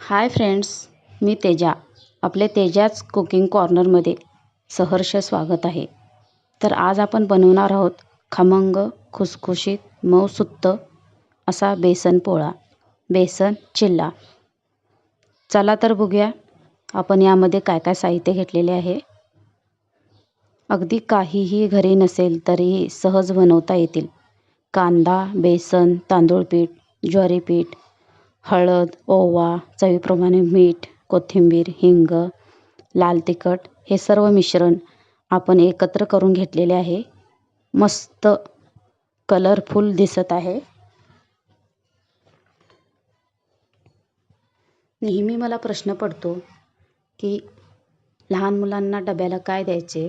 Hi friends मी तेजा. आपले तेजाच cooking कॉर्नरमध्ये सहर्ष स्वागत आहे. तर आज आपण बनवणार आहोत खमंग खुसखुशीत मऊसुत्त असा बेसन पोळा बेसन चिल्ला. चला तर बघूया आपण यामध्ये काय काय साहित्य घेतलेले आहे. अगदी काहीही घरी नसेल तरीही सहज बनवता येतील. कांदा बेसन तांदूळ पीठ ज्वारी पीठ हळद ओवा चवीप्रमाणे मीठ कोथिंबीर हिंग लाल तिखट हे सर्व मिश्रण आपण एकत्र करून घेतलेले आहे. मस्त कलरफुल दिसत आहे. नेहमी मला प्रश्न पडतो की लहान मुलांना डब्याला काय द्यायचे?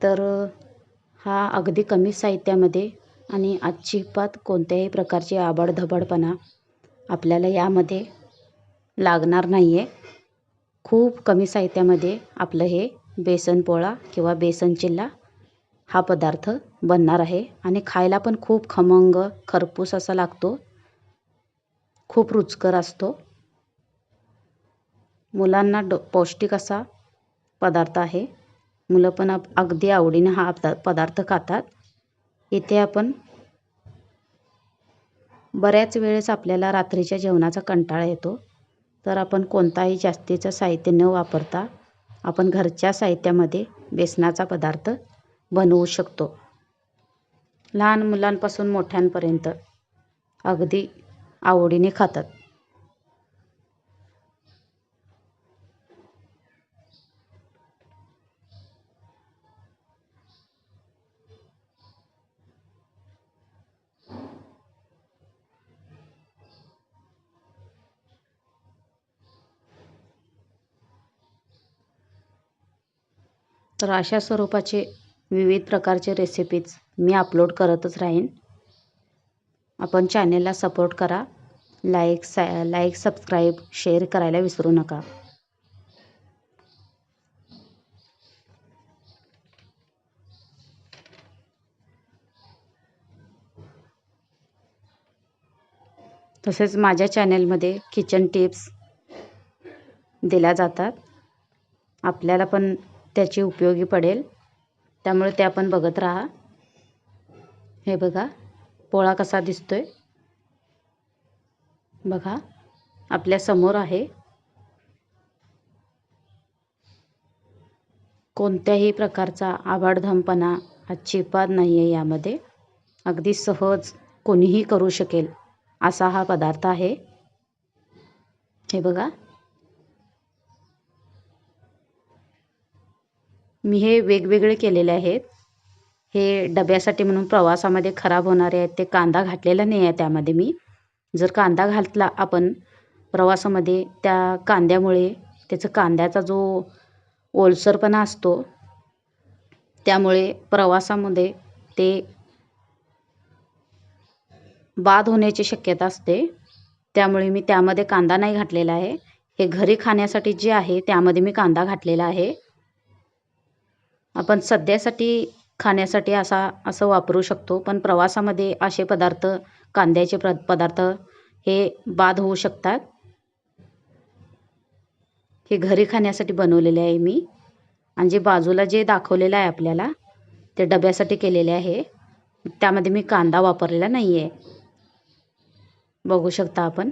तर हा अगदी कमी साहित्यामध्ये आणि अजिबात कोणत्याही प्रकारची आबडधबडपणा आपल्याला यामध्ये लागणार नाही आहे खूप कमी साहित्यामध्ये आपलं हे बेसन पोळा किंवा बेसन चिल्ला हा पदार्थ बनणार आहे. आणि खायला पण खूप खमंग खरपूस असा लागतो. खूप रुचकर असतो. मुलांना डो पौष्टिक असा पदार्थ आहे. मुलं पण अगदी आवडीने हा पदार्थ खातात. इथे आपण बऱ्याच वेळेस आपल्याला रात्रीच्या जेवणाचा कंटाळा येतो. तर आपण कोणताही जास्तीचं साहित्य न वापरता आपण घरच्या साहित्यामध्ये बेसनाचा पदार्थ बनवू शकतो. लहान मुलांपासून मोठ्यांपर्यंत अगदी आवडीने खातात. तर अशा स्वरूपाचे विविध प्रकारचे रेसिपीज मी अपलोड करतच राहीन. आपण चॅनेलला सपोर्ट करा. लाईक सा लाईक सबस्क्राईब शेअर करायला विसरू नका. तसेच माझ्या चॅनेलमध्ये किचन टिप्स दिल्या जातात. आपल्याला पण त्याची उपयोगी पडेल. त्यामुळे ते आपण बघत राहा. हे बघा पोळा कसा दिसतोय. बघा आपल्यासमोर आहे. कोणत्याही प्रकारचा आबाडधमपणा अजिबात नाही आहे यामध्ये. अगदी सहज कोणीही करू शकेल असा हा पदार्थ आहे. हे बघा मी हे वेगवेगळे केलेले आहेत. हे डब्यासाठी म्हणून प्रवासामध्ये खराब होणारे आहेत ते कांदा घातलेला नाही आहे त्यामध्ये मी. जर कांदा घातला आपण प्रवासामध्ये त्या कांद्यामुळे त्याचं कांद्याचा जो ओलसरपणा असतो त्यामुळे प्रवासामध्ये ते बाद होण्याची शक्यता असते. त्यामुळे मी त्यामध्ये कांदा नाही घातलेला आहे. हे घरी खाण्यासाठी जे आहे त्यामध्ये मी कांदा घातलेला आहे. आपण सध्यासाठी खाण्यासाठी असा असं वापरू शकतो पण प्रवासामध्ये असे पदार्थ कांद्याचे प्र पदार्थ हे बाद होऊ शकतात. हे घरी खाण्यासाठी बनवलेले आहे मी. आणि जे बाजूला जे दाखवलेलं आहे आपल्याला ते डब्यासाठी केलेले आहे. त्यामध्ये मी कांदा वापरलेला नाही आहे बघू शकता आपण.